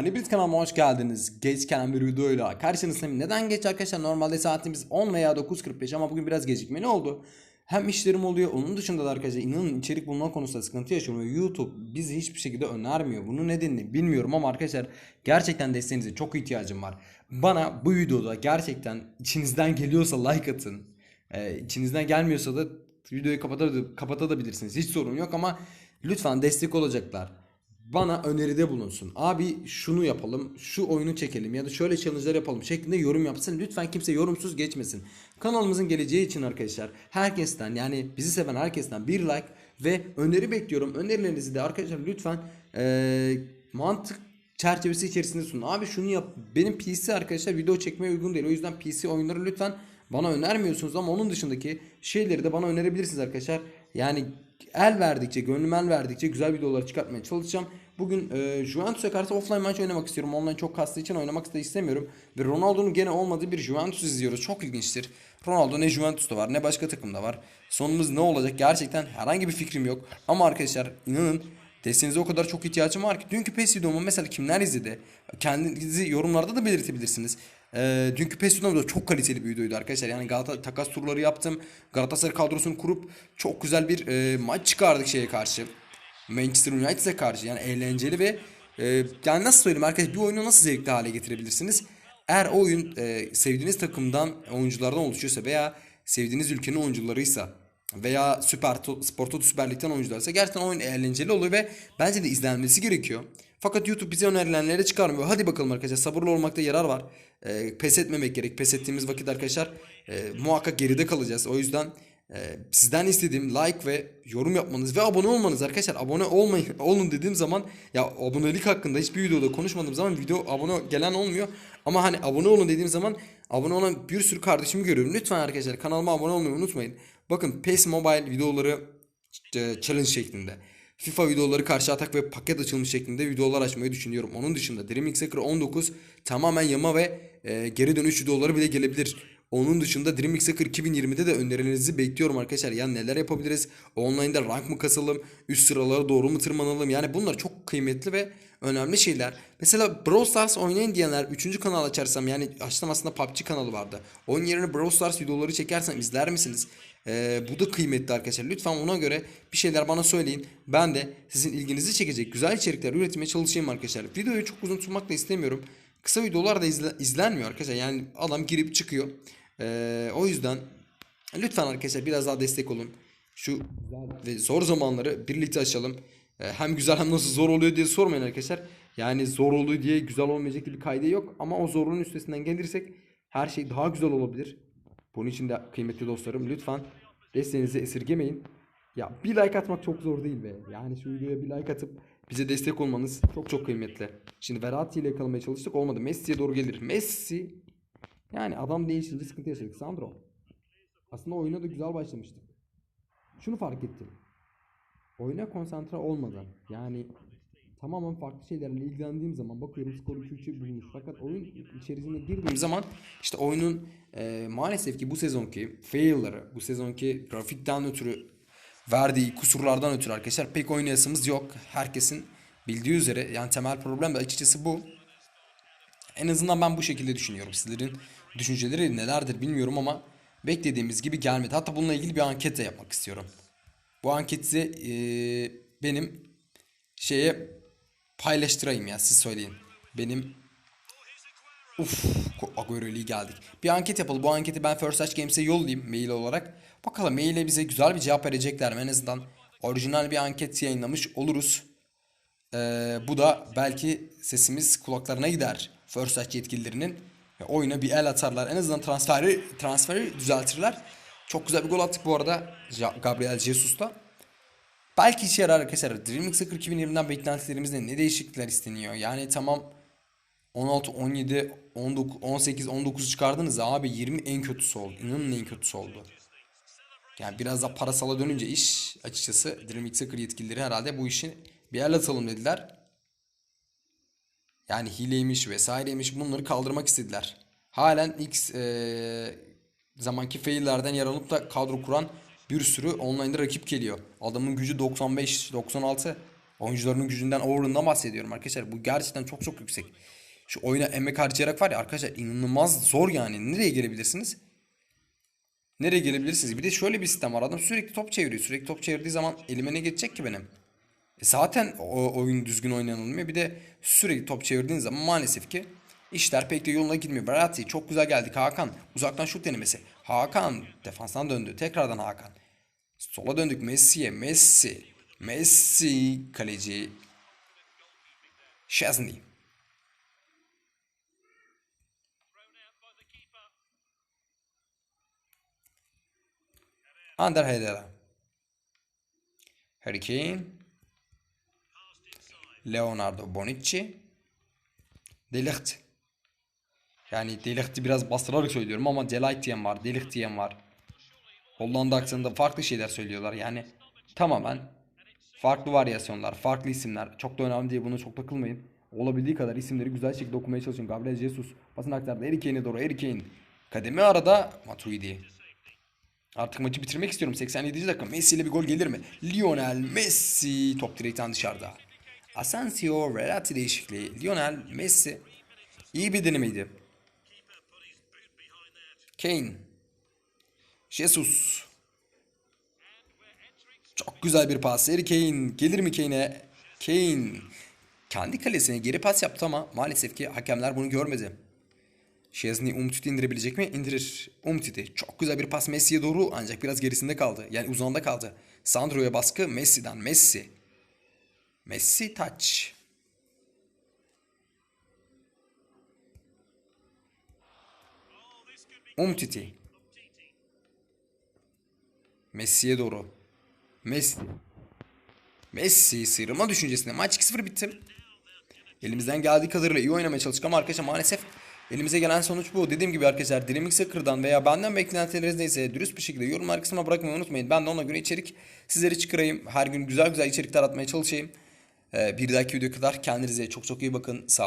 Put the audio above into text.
Hepiniz kanalıma hoş geldiniz. Geçken bir videoyla karşınızdayım. Neden geç arkadaşlar? Normalde saatimiz 10 veya 9.45 ama bugün biraz gecikme. Ne oldu? Hem işlerim oluyor. Onun dışında da arkadaşlar inanın içerik bulma konusunda sıkıntı yaşıyorum. YouTube bizi hiçbir şekilde önermiyor. Bunun nedenini bilmiyorum ama arkadaşlar gerçekten desteğinize çok ihtiyacım var. Bana bu videoda gerçekten içinizden geliyorsa like atın. Ee, içinizden gelmiyorsa da videoyu kapatabilir, kapatabilirsiniz. Hiç sorun yok ama lütfen destek olacaklar bana öneride bulunsun. Abi şunu yapalım, şu oyunu çekelim ya da şöyle challenge'lar yapalım şeklinde yorum yapsın. Lütfen kimse yorumsuz geçmesin. Kanalımızın geleceği için arkadaşlar herkesten yani bizi seven herkesten bir like ve öneri bekliyorum. Önerilerinizi de arkadaşlar lütfen eee, mantık çerçevesi içerisinde sunun. Abi şunu yap. Benim PC arkadaşlar video çekmeye uygun değil. O yüzden PC oyunları lütfen bana önermiyorsunuz ama onun dışındaki şeyleri de bana önerebilirsiniz arkadaşlar. Yani el verdikçe, gönlüm el verdikçe güzel videolar çıkartmaya çalışacağım. Bugün e, Juventus'a karşı offline maç oynamak istiyorum. Online çok kastığı için oynamak da istemiyorum. Ve Ronaldo'nun gene olmadığı bir Juventus izliyoruz. Çok ilginçtir. Ronaldo ne Juventus'ta var ne başka takımda var. Sonumuz ne olacak gerçekten herhangi bir fikrim yok. Ama arkadaşlar inanın Desteğinize o kadar çok ihtiyacım var ki. Dünkü PES videomu mesela kimler izledi? Kendinizi yorumlarda da belirtebilirsiniz. Ee, dünkü PES videom da çok kaliteli bir videoydu arkadaşlar. Yani Galata takas turları yaptım. Galatasaray kadrosunu kurup çok güzel bir e, maç çıkardık şeye karşı. Manchester United'e karşı. Yani eğlenceli ve e, yani nasıl söyleyeyim arkadaşlar bir oyunu nasıl zevkli hale getirebilirsiniz? Eğer o oyun e, sevdiğiniz takımdan oyunculardan oluşuyorsa veya sevdiğiniz ülkenin oyuncularıysa veya Süper Spor Toto Süper Lig'den oyuncularsa gerçekten oyun eğlenceli oluyor ve bence de izlenmesi gerekiyor. Fakat YouTube bize önerilenleri çıkarmıyor. Hadi bakalım arkadaşlar sabırlı olmakta yarar var. Ee, pes etmemek gerek. Pes ettiğimiz vakit arkadaşlar e, muhakkak geride kalacağız. O yüzden e, sizden istediğim like ve yorum yapmanız ve abone olmanız arkadaşlar. Abone olmayın olun dediğim zaman ya abonelik hakkında hiçbir videoda konuşmadığım zaman video abone gelen olmuyor. Ama hani abone olun dediğim zaman abone olan bir sürü kardeşimi görüyorum. Lütfen arkadaşlar kanalıma abone olmayı unutmayın. Bakın PES Mobile videoları e, challenge şeklinde. FIFA videoları karşı atak ve paket açılmış şeklinde videolar açmayı düşünüyorum. Onun dışında Dream X Hacker 19 tamamen yama ve e, geri dönüş videoları bile gelebilir. Onun dışında Dream X Hacker 2020'de de önerilerinizi bekliyorum arkadaşlar. Yani neler yapabiliriz? Online'da rank mı kasalım? Üst sıralara doğru mu tırmanalım? Yani bunlar çok kıymetli ve önemli şeyler. Mesela Brawl Stars oynayın diyenler 3. kanal açarsam yani açtım aslında PUBG kanalı vardı. Onun yerine Brawl Stars videoları çekersem izler misiniz? Ee, bu da kıymetli arkadaşlar. Lütfen ona göre bir şeyler bana söyleyin. Ben de sizin ilginizi çekecek güzel içerikler üretmeye çalışayım arkadaşlar. Videoyu çok uzun tutmak da istemiyorum. Kısa videolar da izle- izlenmiyor arkadaşlar. Yani adam girip çıkıyor. Ee, o yüzden lütfen arkadaşlar biraz daha destek olun. Şu ve zor zamanları birlikte aşalım. Ee, hem güzel hem nasıl zor oluyor diye sormayın arkadaşlar. Yani zor oluyor diye güzel olmayacak bir kaydı yok. Ama o zorluğun üstesinden gelirsek her şey daha güzel olabilir. Bunun için de kıymetli dostlarım lütfen desteğinizi esirgemeyin. Ya bir like atmak çok zor değil be. Yani şu videoya bir like atıp bize destek olmanız çok çok kıymetli. Şimdi Verratti ile yakalamaya çalıştık olmadı. Messi'ye doğru gelir. Messi yani adam değişince sıkıntı yaşadık. Sandro. Aslında oyuna da güzel başlamıştık. Şunu fark ettim. Oyuna konsantre olmadan yani tamamen farklı şeylerle ilgilendiğim zaman bakıyorum skor 2-3'ü bulmuş. Fakat oyun içerisine girdiğim zaman işte oyunun e, maalesef ki bu sezonki fail'ları, bu sezonki grafikten ötürü verdiği kusurlardan ötürü arkadaşlar pek oynayasımız yok. Herkesin bildiği üzere yani temel problem de açıkçası bu. En azından ben bu şekilde düşünüyorum. Sizlerin düşünceleri nelerdir bilmiyorum ama beklediğimiz gibi gelmedi. Hatta bununla ilgili bir anket de yapmak istiyorum. Bu anketi eee, benim şeye paylaştırayım ya siz söyleyin. Benim Uf, Agüero'yla geldik. Bir anket yapalım. Bu anketi ben First Touch Games'e yollayayım mail olarak. Bakalım maile bize güzel bir cevap verecekler mi? En azından orijinal bir anket yayınlamış oluruz. Ee, bu da belki sesimiz kulaklarına gider. First Touch yetkililerinin oyuna bir el atarlar. En azından transferi transferi düzeltirler. Çok güzel bir gol attık bu arada Gabriel Jesus'ta. Belki işe yarar arkadaşlar. DreamHack Soccer 2020'den beklentilerimizde ne değişiklikler isteniyor? Yani tamam 16, 17, 19, 18, 19 çıkardınız abi 20 en kötüsü oldu. İnanın en kötüsü oldu. Yani biraz da parasala dönünce iş açıkçası DreamHack Soccer yetkilileri herhalde bu işi bir el atalım dediler. Yani hileymiş vesaireymiş bunları kaldırmak istediler. Halen X eee, zamanki faillerden yaralanıp da kadro kuran bir sürü online'da rakip geliyor. Adamın gücü 95, 96. Oyuncularının gücünden, over'ından bahsediyorum arkadaşlar. Bu gerçekten çok çok yüksek. Şu oyuna emek harcayarak var ya arkadaşlar inanılmaz zor yani. Nereye gelebilirsiniz? Nereye gelebilirsiniz? Bir de şöyle bir sistem var. Adam sürekli top çeviriyor. Sürekli top çevirdiği zaman elime ne geçecek ki benim? Zaten o oyun düzgün oynanılmıyor. Bir de sürekli top çevirdiğin zaman maalesef ki işler pek de yoluna gitmiyor. Verratti çok güzel geldik. Hakan uzaktan şut denemesi. Hakan defanstan döndü. Tekrardan Hakan. Sola döndük Messi'ye. Messi. Messi kaleci. Szczesny. Ander Herrera. Harry. Leonardo Bonucci. Delict. Yani Delict'i biraz bastırarak söylüyorum ama Delight diyen var, Delict diyen var. Hollanda aksanında farklı şeyler söylüyorlar. Yani tamamen farklı varyasyonlar, farklı isimler. Çok da önemli diye buna çok takılmayın. Olabildiği kadar isimleri güzel şekilde okumaya çalışın. Gabriel Jesus, pasını aktardı. Harry Kane'e doğru. Harry Kane. Kademe arada Matuidi. Artık maçı bitirmek istiyorum. 87. dakika. Messi ile bir gol gelir mi? Lionel Messi top direkten dışarıda. Asensio Verratti değişikliği. Lionel Messi. İyi bir denemeydi. Kane. Jesus. Çok güzel bir pas. Harry Kane. Gelir mi Kane'e? Kane. Kendi kalesine geri pas yaptı ama maalesef ki hakemler bunu görmedi. Şezni Umtiti indirebilecek mi? İndirir. Umtiti. Çok güzel bir pas Messi'ye doğru ancak biraz gerisinde kaldı. Yani uzağında kaldı. Sandro'ya baskı Messi'den. Messi. Messi touch. Umtiti. Messi'ye doğru. Messi. Messi sıyrılma düşüncesinde. Maç 2-0 bitti. Elimizden geldiği kadarıyla iyi oynamaya çalıştık ama arkadaşlar maalesef elimize gelen sonuç bu. Dediğim gibi arkadaşlar Dreaming Soccer'dan veya benden beklentileriniz neyse dürüst bir şekilde yorumlar kısmına bırakmayı unutmayın. Ben de ona göre içerik sizlere çıkarayım. Her gün güzel güzel içerikler atmaya çalışayım. Ee, bir dahaki videoya kadar kendinize çok çok iyi bakın. Sağ